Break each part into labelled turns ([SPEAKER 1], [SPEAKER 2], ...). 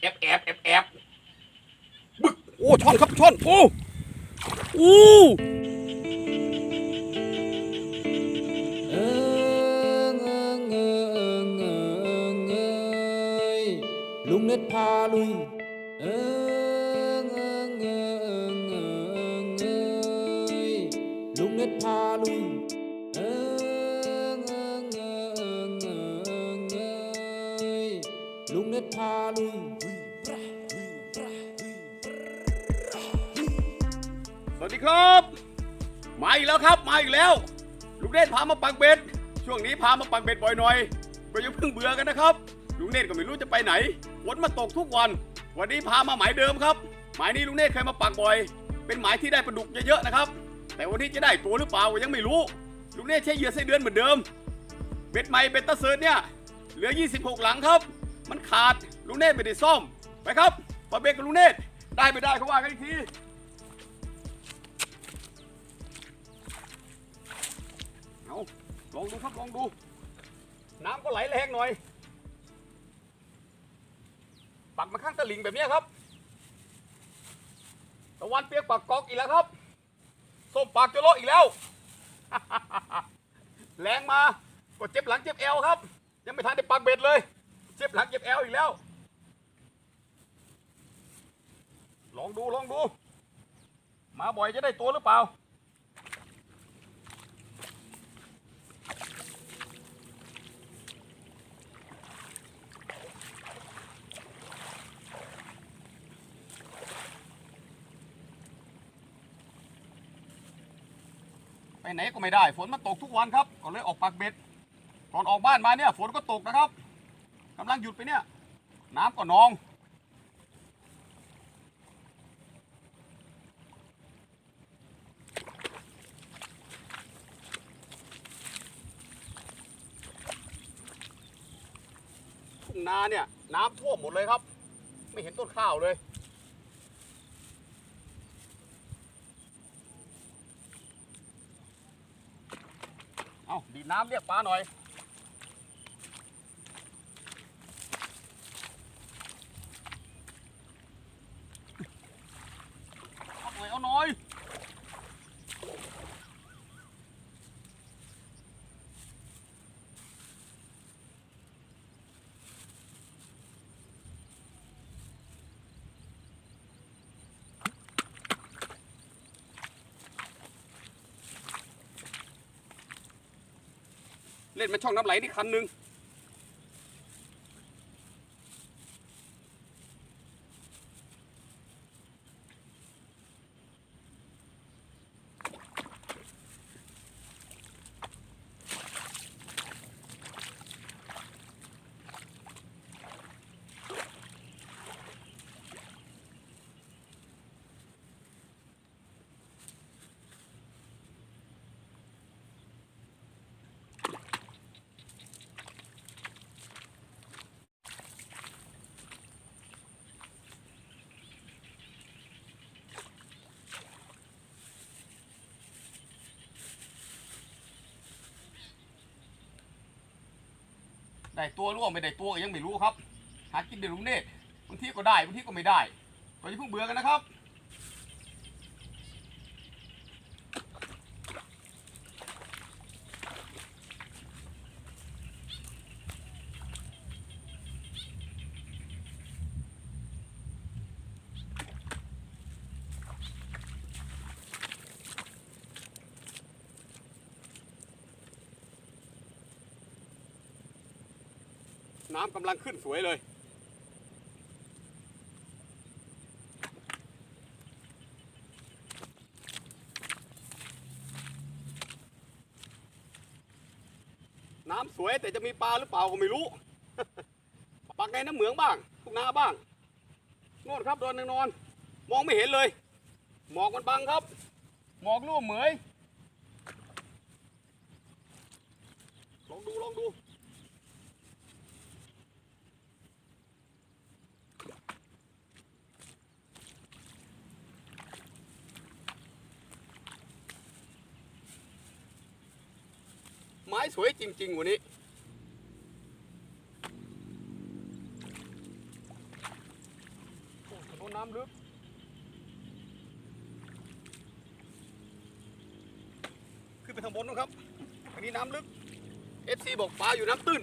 [SPEAKER 1] แอบแอบแอบแอบบึก
[SPEAKER 2] โอ้ช่อนครับช่อนโอ้โอ้
[SPEAKER 3] เอิงเอิงเอิงเอิงเอยลุงเน็ตพาลุย
[SPEAKER 1] สวัสดีครับ มาอีกแล้วครับมาอีกแล้ว ลุงเนตรพามาปักเบ็ด ช่วงนี้พามาปักเบ็ดบ่อยหน่อยก็อย่าเพิ่งเบื่อกันนะครับ ลุงเนตรก็ไม่รู้จะไปไหนฝนมาตกทุกวัน วันนี้พามาหมายเดิมครับ หมายนี้ลุงเนตรเคยมาปักบ่อย เป็นหมายที่ได้ปลาดุกเยอะๆนะครับ แต่วันนี้จะได้ตัวหรือเปล่ายังไม่รู้ ลุงเนตรใช้เหยื่อไส้เดือนเหมือนเดิม เบ็ดใหม่เบ็ดตะเซิร์เนี่ยเหลือ 26 หลังครับ มันขาดลุงเนตรไม่ได้ซ่อมไปครับปาเบ็ดกับลุงเนตรได้ไม่ได้เขาว่ากันอีกที ลองดูครับลองดู น้ำก็ไหลแรงหน่อย ปักมาข้างตะหลิ่งแบบนี้ครับ ตะวันเปียกปากกอกอีกแล้วครับส้มปากจะโลาะอีกแล้ว แรงมาก็เจ็บหลังเจ็บเอวครับ ยังไม่ทันได้ปักเบ็ดเลย เจ็บหลังเจ็บเอวอีกแล้ว ลองดูลองดู มาบ่อยจะได้ตัวหรือเปล่า ไปไหนก็ไม่ได้ ฝนมันตกทุกวันครับ ก็เลยออกปักเบ็ดก่อนออกบ้านมาเนี่ย ฝนก็ตกนะครับกำลังหยุดไปเนี่ย น้ำก็นอง ทุ่งนาเนี่ย น้ำท่วมหมดเลยครับ ไม่เห็นต้นข้าวเลย เอาดีด น้ำเรียกปลาหน่อย เอาหน่อย เอาหน่อย เล่นมาช่องน้ำไหลนี่คันหนึ่ง ได้ตัวร่วงไม่ได้ตัวก็ยังไม่รู้ครับ หากินเดือดลุงเนตรบางทีก็ได้บางทีก็ไม่ได้ก็อย่าเพิ่งเบื่อกันนะครับ น้ำกำลังขึ้นสวยเลย น้ำสวยแต่จะมีปลาหรือเปล่าก็ไม่รู้ปักในน้ำเหมืองบ้างทุกนาบ้างโน่นครับโดนนางนอน มองไม่เห็นเลย หมอกมันบังครับ หมอกร่วมเหมย ไม้สวยจริง ๆ วันนี้ โอ้โหน้ำลึกขึ้นไปทางบนนะครับอันนี้น้ำลึก FC บอกปลาอยู่น้ำตื้น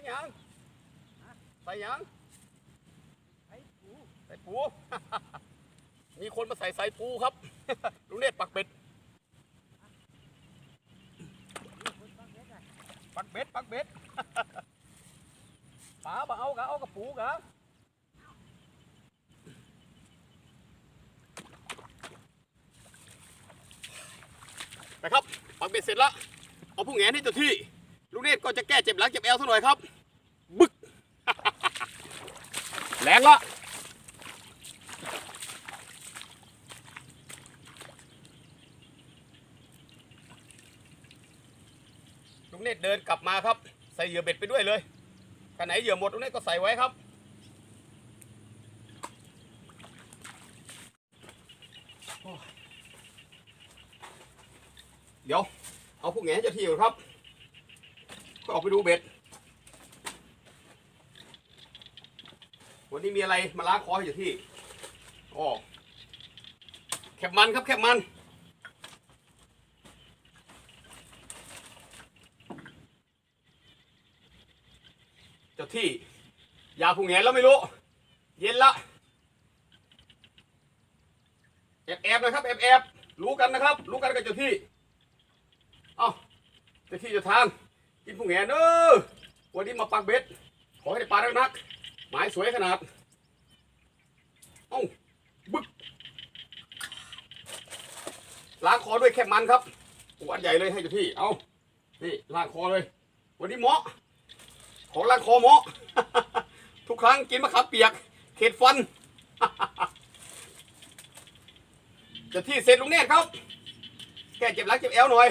[SPEAKER 1] งยังใส่ยังใส่ปูใส่ปู มีคนมาใส่ใส่ปูครับลุงเนตปักเบ็ดปักเบ็ดปักเบ็ดป๋าบ่เอากะเอากับปูกะนะครับปักเบ็ดเสร็จแล้วเอาผู้แงนให้เจ้าที่ ลุงเนตรก็จะแก้เจ็บหลังเจ็บแอวสักหน่อยครับ บึก แรงละลุงเนตรเดินกลับมาครับ ใส่เหยื่อเบ็ดไปด้วยเลยถ้าไหนเหยื่อหมดลุงเนตรก็ใส่ไว้ครับเดี๋ยว เอาพวกแง่เจ้าที่ก่อนครับ ออกไปดูเบ็ด วันนี้มีอะไรมาล้างคอให้เจ้าที่อ๋อแคบมันครับแคบมัน เจ้าที่ ยาผู้แง่แล้วไม่รู้ เย็นละแอบแอบนะครับแอบแอบรู้กันนะครับ รู้กันกับเจ้าที่ เอาเจ้าที่เจะทาง กินผู้แง่เนอะวันนี้มาปักเบ็ด ขอให้ได้ปลานักๆหมายสวยขนาดเอ้าบึกล้างคอด้วยแคบมันครับโอ้อันใหญ่เลยให้เจ้าที่ เอานี่ล้างคอเลย วันนี้เหมาะ ของล้างคอเหมาะ ทุกครั้งกินมะขามเปียก เข็ดฟันเจะที่เสร็จลุงเนตรครับ แกเจ็บหลังเจ็บเอวหน่อย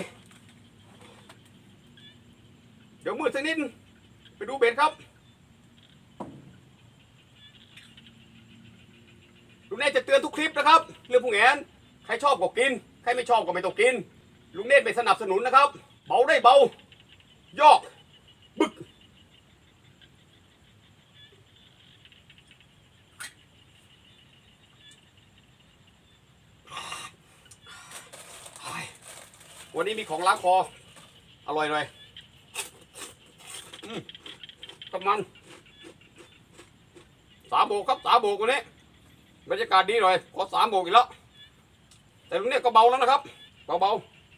[SPEAKER 1] ดี๋ยวมืดสักนิดไปดูเบ็ดครับ ลุงเนตรจะเตือนทุกคลิปนะครับ เรื่องผู้แงนใครชอบก็กิน ใครไม่ชอบก็ไม่ต้องกิน ลุงเนตรไม่สนับสนุนนะครับ เบาได้เบา ยอก บึก วันนี้มีของล้างคอ อร่อยเลยอืม กำมันสามโบกครับสามโบกวันนี้บรรยากาศดีหน่อยขอสามโบกอีกแล้วแต่ลุงเนี่ยก็เบาแล้วนะครับเบา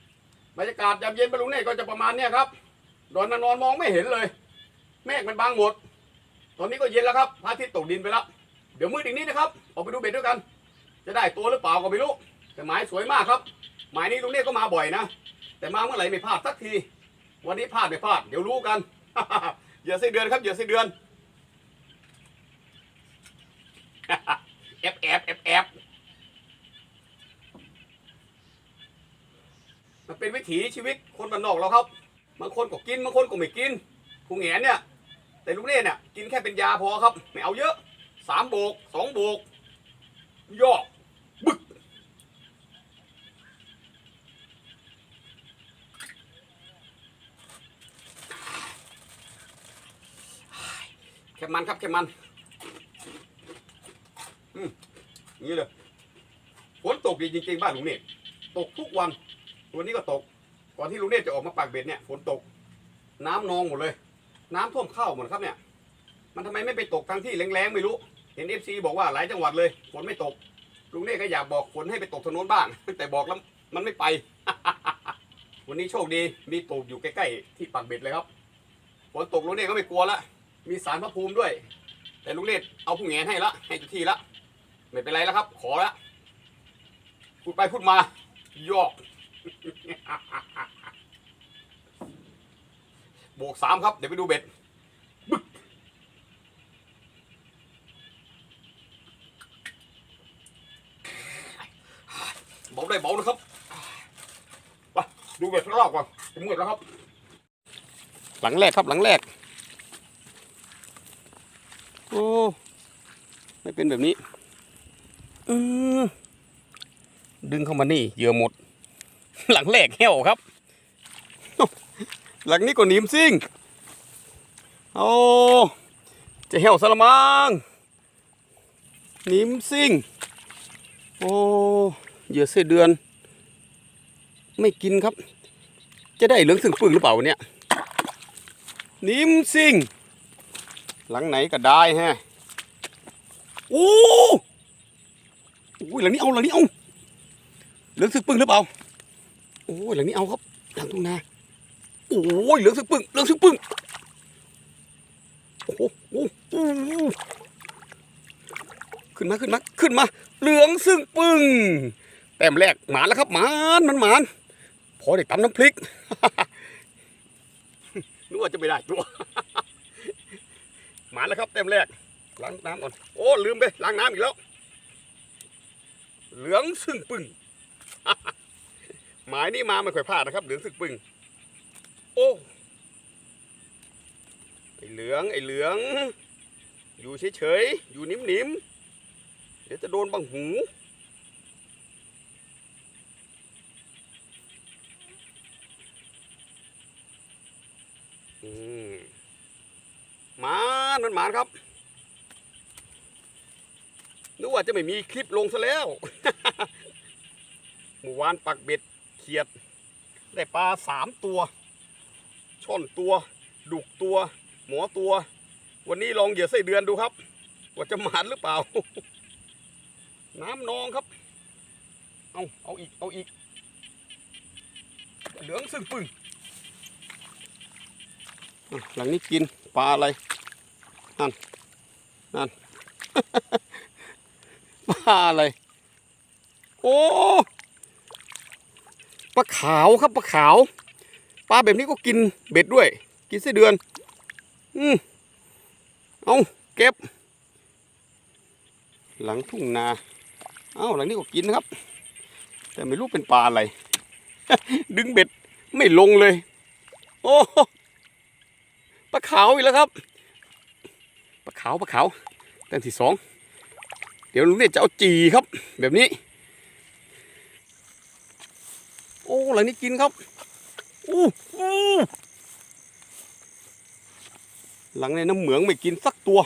[SPEAKER 1] ๆบรรยากาศยามเย็นไปลุงเนี่ยก็จะประมาณเนี้ยครับโดนนอนมองไม่เห็นเลย เมฆมันบางหมด ตอนนี้ก็เย็นแล้วครับพระอาทิตย์ตกดินไปแล้วเดี๋ยวมืดอีกนิดนะครับออกไปดูเบ็ดด้วยกัน จะได้ตัวหรือเปล่าก็ไม่รู้แต่หมายสวยมากครับ หมายนี้ลุงเนี่ยก็มาบ่อยนะ แต่มาเมื่อไหร่ไม่พลาดสักที วันนี้พลาดไม่พลาด เดี๋ยวรู้กัน อย่าไส้เดือนครับอย่าไส้เดือนแอบแอบแอบแอบมันเป็นวิถีชีวิตคนบ้านนอกเราครับบางคนก็กินบางคนก็ไม่กินคุงแหนเนี่ย แต่ลุงเน่เนี่ยกินแค่เป็นยาพอครับ ไม่เอาเยอะสามโบกสองโบกย่อก แค่มันครับแค่มันอืมนี้เลยฝนตกดีจริงๆบ้านลุงเนตตกทุกวันวันนี้ก็ตก ก่อนที่ลุงเนตจะออกมาปากเบ็ดเนี่ยฝนตก น้ำนองหมดเลย น้ำท่วมเข้าหมดครับเนี่ย มันทำไมไม่ไปตกทางที่แรงๆไม่รู้ เห็นเอฟซีบอกว่าหลายจังหวัดเลยฝนไม่ตก ลุงเนตก็อยากบอกฝนให้ไปตกถนนบ้าง แต่บอกแล้วมันไม่ไป วันนี้โชคดีมีตูบอยู่ใกล้ๆที่ปากเบ็ดเลยครับฝนตกลุงเนตก็ไม่กลัวละ มีสารพระภูมิด้วย แต่ลุงเนตเอาผู้แงนให้ละให้จุที่ละไม่เป็นไรแล้วครับ ขอละพูดไปพูดมายอกบวกสามครับ เดี๋ยวไปดูเบ็ดบึ๊กเบาได้เบานะครับไปดูเบ็ดข้างนอกก่อนจะมืดแล้วครับ หลังแรกครับหลังแรก โอ้ ไม่เป็นแบบนี้อดึงเข้ามานี่เหยื่อหมด หลังแรกเหี้ยวครับ หลังนี้ก็หนีมซิ่งโอ้จะเหี่ยวสละมังหนิมซิ่งโอ้เหยื่อเส้เดือน ไม่กินครับ จะได้เหลืองสึงปึงหรือเปล่าเนี่ยนิมซิ่ง หลังไหนก็ได้ฮะโอ้โอ้ยหลังนี้เอาหลังนี้เอาเหลืองสึกปึ่งหรือเปล่าโอ้ยหลังนี้เอาครับหลังทุ่งนาโอ้ยเหลืองสึกปึ่งเหลืองสึกปึ่งโอ้โหโอ้โหขึ้นมาขึ้นมาขึ้นมา เหลืองซึ่งปึ้งแต้มแรกหมานแล้วครับหมานมันหมานพอได้ตำน้ำพริกนึกว่าจะไม่ได้ตัว หมาแล้วครับเต็มแรกล้างน้ำก่อนโอ้ลืมไปล้างน้ำอีกแล้ว เหลืองซึ่งปึ้งหมายนี้มาไม่ค่อยพลาดนะครับ เหลืองซึ่งปึ้งโอ้ไอเหลืองไอเหลือง อยู่เฉยๆอยู่นิ่มๆเดี๋ยวจะโดนบังหู อืมหมาน มันหมานครับนึกว่าจะไม่มีคลิปลงซะแล้วเมื่อวานปักเบ็ดเขียด ได้ปลาสามตัว ช่อนตัว ดุกตัว หมอตัว วันนี้ลองเหยื่อไส้เดือนดูครับ ว่าจะหมานหรือเปล่า น้ำนองครับ เอาเอาอีก เอาอีก เหลืองซึ่งปึ่งหลังนี้กินปลาอะไร นั่น นั่นปลาอะไร โอ้ปลาขาวครับปลาขาว ปลาแบบนี้ก็กินเบ็ดด้วย กินไส้เดือน อืมเอาเก็บ หลังทุ่งนา เอาหลังนี้ก็กินนะครับ แต่ไม่รู้เป็นปลาอะไร ดึงเบ็ดไม่ลงเลย โอ้ปลาขาวอีกแล้วครับ ลาขาวปลาขาวแต้มที่สองเดี๋ยวลุงเนี่ยจะเอาจีครับ แบบนี้ โอ้หลังนี้กินครับอู้อู้หลังในน้ำเหมืองไม่กินสักตัว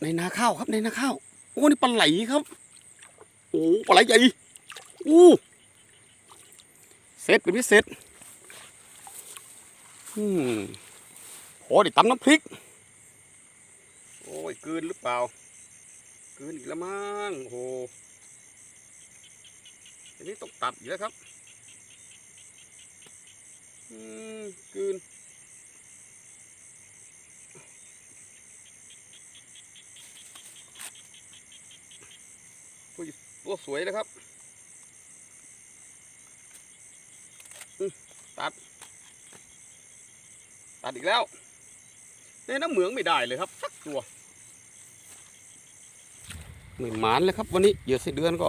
[SPEAKER 1] ในนาข้าวครับในนาข้าวโอ้นี่ปลาไหลครับโอ้ปลาไหลใหญ่อู้เสร็จเป็นพิเศษอืมพอได้ตำน้ำพริก โอ้ยกืนหรือเปล่ากืนอีกแล้วมั้งโอ้โหอันนี้ต้องตัดอีกแล้วครับ อืมกืนตัวตัวสวยเลยครับอืมตัด ตัดอีกแล้วในน้ำเหมืองไม่ได้เลยครับ สักตัว ไม่หมานเลยครับ วันนี้เหยื่อไส้เดือนก็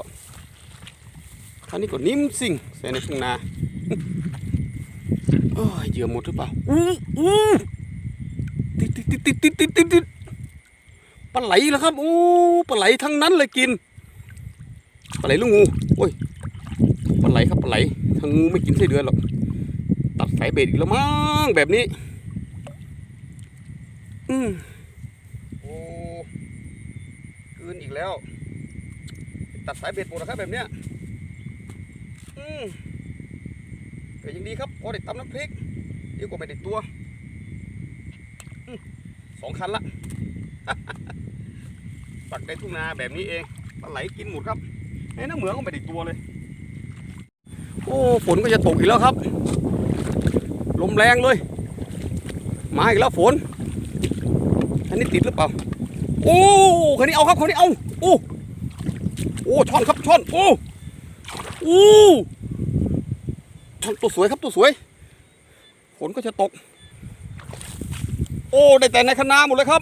[SPEAKER 1] อันนี้ก็นิ่มสิ่งใส่ในทุ่งนาโอ้ยเหยื่อหมดหรือเปล่าอู้อู้ติดติดติดติดติดติดติดติดปลาไหลแล้วครับโอ้ปลาไหลทั้งนั้นเลยกินปลาไหลลูกงูโอ้ยปลาไหลครับปลาไหลทางงูไม่กินไส้เดือนหรอกตัดสายเบ็ดอีกแล้วมั้งแบบนี้ อืมโอ้คืน อีกแล้ว ตัดสายเบ็ดหมดแล้วครับแบบเนี้ยอืมก็ยังดีครับพอได้ตำน้ำพริกเดี๋ยวก็ไม่ได้ตัวอสองคันละปักในทุ่งนาแบบนี้เองปลาไหลกินหมดครับไอ้น้ำเหมืองก็ไม่ได้ตัวเลย โอ้ฝนก็จะตกอีกแล้วครับ ลมแรงเลย มาอีกแล้วฝน อันนี้ติดหรือเปล่า โอ้คนนี้เอาครับคนนี้เอาโอ้โอ้ช่อนครับช่อนโอ้โอ้ช่อนตัวสวยครับตัวสวยฝนก็จะตก โอ้ได้แต่ในคันนาหมดเลยครับ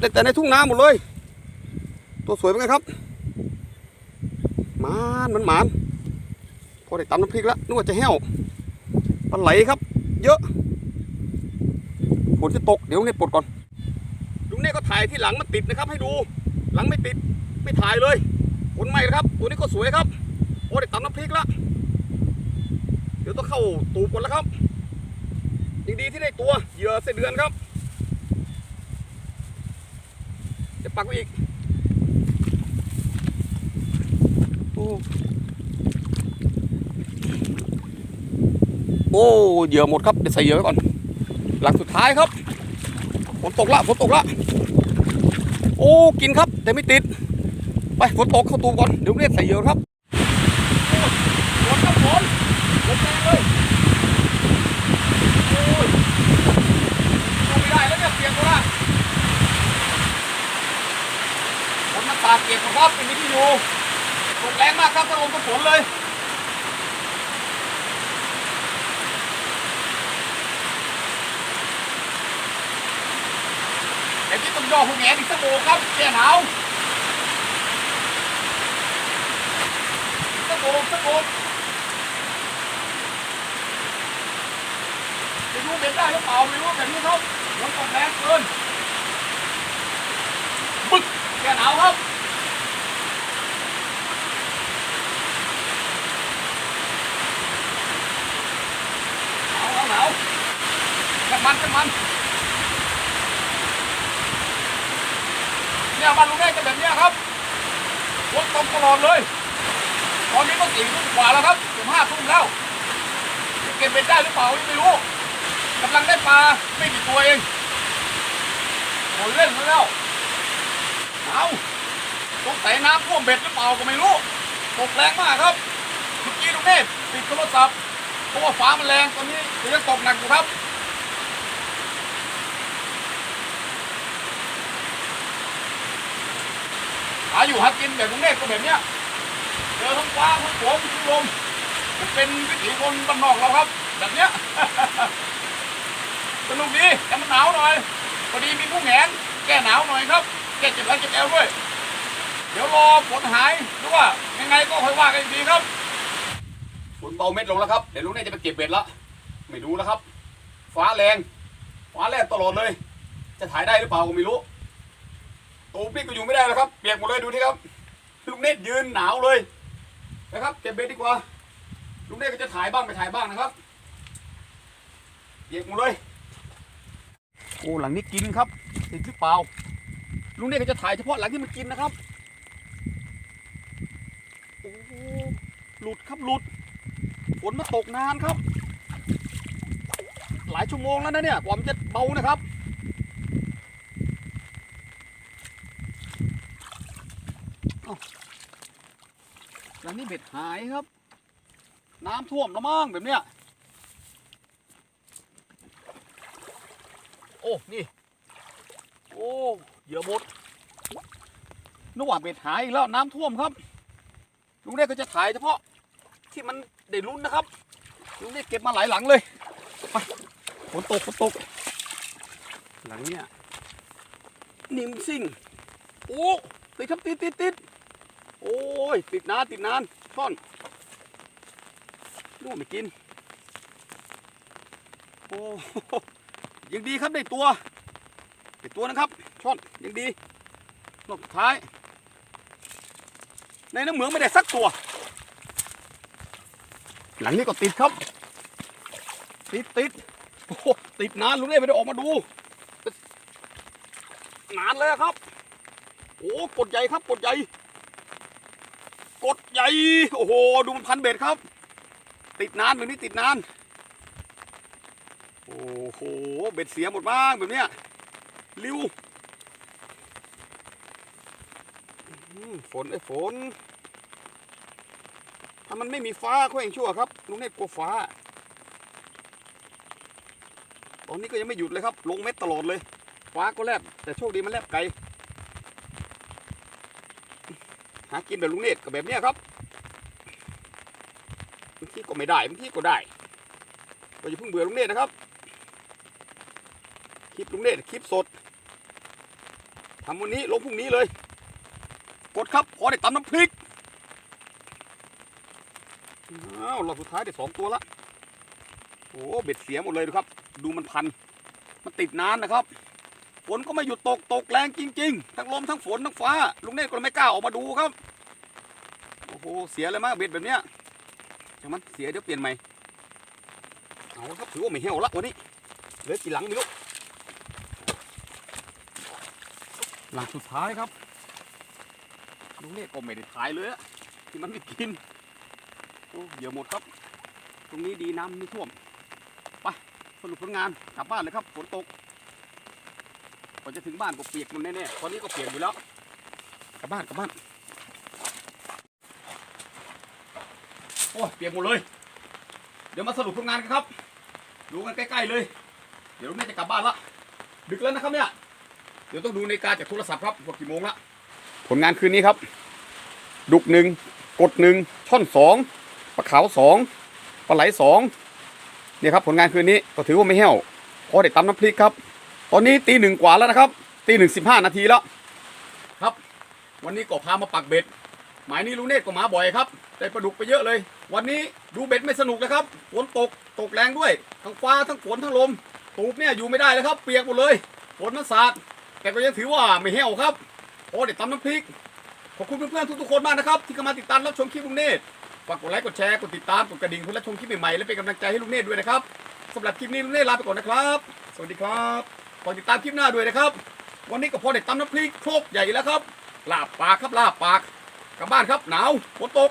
[SPEAKER 1] ได้แต่ในทุ่งนาหมดเลย ตัวสวยเป็นไงครับหมานมันหมานพอได้ตำน้ำพริกแล้วนึกว่าจะแห้วปลาไหลครับ เยอะฝนจะตกเดี๋ยวเนี่ยปลดก่อน น่ก็ถ่ายที่หลังมันติดนะครับ ให้ดู หลังไม่ติดไม่ถ่ายเลยผลไม่ครับ ตัวนี้ก็สวยครับ โอ้ได้ตำน้ำพริกละเดี๋ยวต้องเข้าตูบก่อนแล้วครับยังดีที่ได้ตัวเหยื่อเส้นเดือนครับ จะปักไว้อีกโอ้โอ้เหยื่อหมดครับเดี๋ยวใส่เหยื่อไว้ก่อน หลักสุดท้ายครับ ฝนตกละฝนตกละ โอ้กินครับ แต่ไม่ติด ไปฝนตกเข้าตูก่อนเดี๋ยวเรียกใส่เยื่อครับฝนครับฝนฝนแรงเลยโอ้ยลงไม่ได้แล้วเนี่ยเปียกหมดละฝนมาตาดเปียกหมดครับเป็นวิธีอยู่ตกแรงมากครับถ้าลมก็ฝนเลย แต่ที่ต้องย่อหัวแหนอีกสักโบครับแกหนาวสักโบสักโบไม่รู้เบ็ดได้หรือเปล่าไม่รู้แบบนี้ครับฝนตกแรงเกินบึกแกหนาวครับหนาวหนาวหนาวจังมันจังมัน เนี่ยบ้านลุงเน่จะแบบเนี้ยครับฝนตกตลอดเลย ตอนนี้ก็สี่ทุ่มกว่าแล้วครับถึงห้าทุ่มแล้วเก็บเบ็ดได้หรือเปล่ายังไม่รู้กำลังได้ปลาไม่กี่ตัวเองหมดเล่นซะแล้วเอาต้องใส่น้ำท่วมเบ็ดหรือเปล่าก็ไม่รู้ตกแรงมากครับเมื่อกี้ลุงเน่ปิดโทรศัพท์เพราะว่าฟ้ามันแรงตอนนี้ยังตกหนักอยู่ครับาอยู่หากินแบบกรุงเทพก็แบบเนี้ยเจอทั้งฟ้าทั้งฝนทั้งลมเป็นวิถีคนบ้านนอกเราครับ แบบเนี้ยสนุกดีแต่มันหนาวหน่อยพอดีมีผู้แหงแก้หนาวหน่อยครับแก้เจ็บแผลเจ็บแอวด้วย เดี๋ยวรอฝนหายหรือว่ายังไงก็ค่อยว่ากันอีกทีครับฝนเบาเม็ดลงแล้วครับเดี๋ยวลุงเนี่ยจะไปเก็บเบ็ดละไม่รู้แล้วครับ ฟ้าแรงฟ้าแรงตลอดเลย จะถ่ายได้หรือเปล่าก็ไม่รู้ ตูพี่ก็อยู่ไม่ได้แล้วครับเปียกหมดเลยดูที่ครับ ลุงเนตยืนหนาวเลยนะครับเก็บเบ็ดดีกว่า ลุงเนตก็จะถ่ายบ้างไม่ถ่ายบ้างนะครับเปียกหมดเลยโอ้หลังนี้กินครับติดหรือเปล่าลุงเนตก็จะถ่ายเฉพาะหลังที่มันกินนะครับโอ้หลุดครับหลุดฝนมาตกนานครับ หลายชั่วโมงแล้วนะเนี่ยกว่ามจะเบานะครับ หลังนี้เบ็ดหายครับ น้ำท่วมล้วมั้งแบบเนี้ย โอ้ นี่ โอ้เหยื่อหมดนึกว่าเบ็ดหายอีกแล้วน้ำท่วมครับ ลุงเด็กก็จะถ่ายเฉพาะที่มันได้ลุ้นนะครับ ลุงเด็กเก็บมาหลายหลังเลย ไป ฝนตกฝนตก หลังเนี้ยนิมซิ่ง โอ้ติดครับติดติดติด โอ้ย ติดนานติดนานช่อนลูกไม่กิน โอ้ยังดีครับได้ตัวได้ตัวนะครับช่อนยังดีรอบท้าย ในน้ำเหมืองไม่ได้สักตัว หลังนี้ก็ติดครับ ติดติดโอ้ติดนานลุงเล่ไม่ได้ออกมาดูนานเลยครับ โอ้กดใหญ่ครับกดใหญ่กดใหญ่ โอ้โห ดูมันพันเบ็ดครับ ติดนานแบบนี้ติดนาน โอ้โห เบ็ดเสียหมดบ้างแบบเนี้ยริวฝนไอ้ฝน ถ้ามันไม่มีฟ้าก็ยังชั่วครับลุงเนตกลัวฟ้า ตอนนี้ก็ยังไม่หยุดเลยครับ ลงเม็ดตลอดเลย ฟ้าก็แลบแต่โชคดีมันแลบไกล หากินแบบลุงเนตกับแบบเนี้ยครับบางทีก็ไม่ได้บางทีก็ได้ก็อย่าเพิ่งเบื่อลุงเนตนะครับคลิปลุงเนตคลิปสดทำวันนี้ลงพรุ่งนี้เลย กดครับพอได้ตำน้ำพริกอ้าวรอบสุดท้ายได้สองตัวละโอ้เบ็ดเสียหมดเลยดูครับ ดูมันพัน มันติดนานนะครับ ฝนก็ไม่หยุดตก ตกแรงจริง ๆ ทั้งลมทั้งฝนทั้งฟ้า ลุงเนตก็ไม่กล้าออกมาดูครับ อ้โห เสียเลยมากเบ็ดแบบเนี้ยช่างมันเสียเดี๋ยวเปลี่ยนใหม่ เอาครับถือว่าไม่เหี่ยวละวันนี้เหลือกี่หลังไม่รู้หลังสุดท้ายครับลุงเนตรก็ไม่ได้ถ่ายเลยอะที่มันไม่กิน โอ้เดี๋ยวหมดครับ ตรงนี้ดีน้ำไม่ท่วม ไปสรุปผลงานกลับบ้านเลยครับฝนตกพอนจะถึงบ้านก็เปียกมันแน่ๆตอนนี้ก็เปียกอยู่แล้ว กลับบ้านกลับบ้าน อ้ยเปียกหมดเลย เดี๋ยวมาสรุปผลงานกันครับ ดูกันใกล้ๆเลย เดี๋ยวลุงเนตรจะกลับบ้านละ ดึกแล้วนะครับเนี่ย เดี๋ยวต้องดูในาฬิกาจากโทรศัพท์ครับว่ากี่โมงละ ผลงานคืนนี้ครับ ดุกหนึ่งกดหนึ่งช่อนสองปลาขาวสองปลาไหลสองเนี่ยครับผลงานคืนนี้ก็ถือว่าไม่แห้วพอได้ตำน้ำพริกครับ ตอนนี้ตีหนึ่งกว่าแล้วนะครับตีหนึ่งสิบห้านาทีแล้วครับ วันนี้ก็พามาปักเบ็ด หมายนี้ลุงเนตรก็มาบ่อยครับได้ปลาดุกไปเยอะเลย วันนี้ดูเบ็ดไม่สนุกเลยครับฝนตกตกแรงด้วย ทั้งฟ้าทั้งฝนทั้งลม ตูบเนี่ยอยู่ไม่ได้เลยครับ เปียกหมดเลยฝนมันสาด แต่ก็ยังถือว่าไม่แห้วครับ โอ้ได้ตำน้ำพริก ขอบคุณเพื่อนๆทุกๆคนมากนะครับ ที่เข้ามาติดตามรับชมคลิปลุงเนตฝากกดไลค์กดแชร์กดติดตามกดกระดิ่งเพื่อรับชมคลิปใหม่ๆและเป็นกำลังใจให้ลุงเนตด้วยนะครับสำหรับคลิปนี้ลุงเนตลาไปก่อนนะครับ สวัสดีครับขอติดตามคลิปหน้าด้วยนะครับ วันนี้ก็พอได้ตำน้ำพริกโครกใหญ่แล้วครับลาบปากครับลาบปากกลับบ้านครับหนาวฝนตก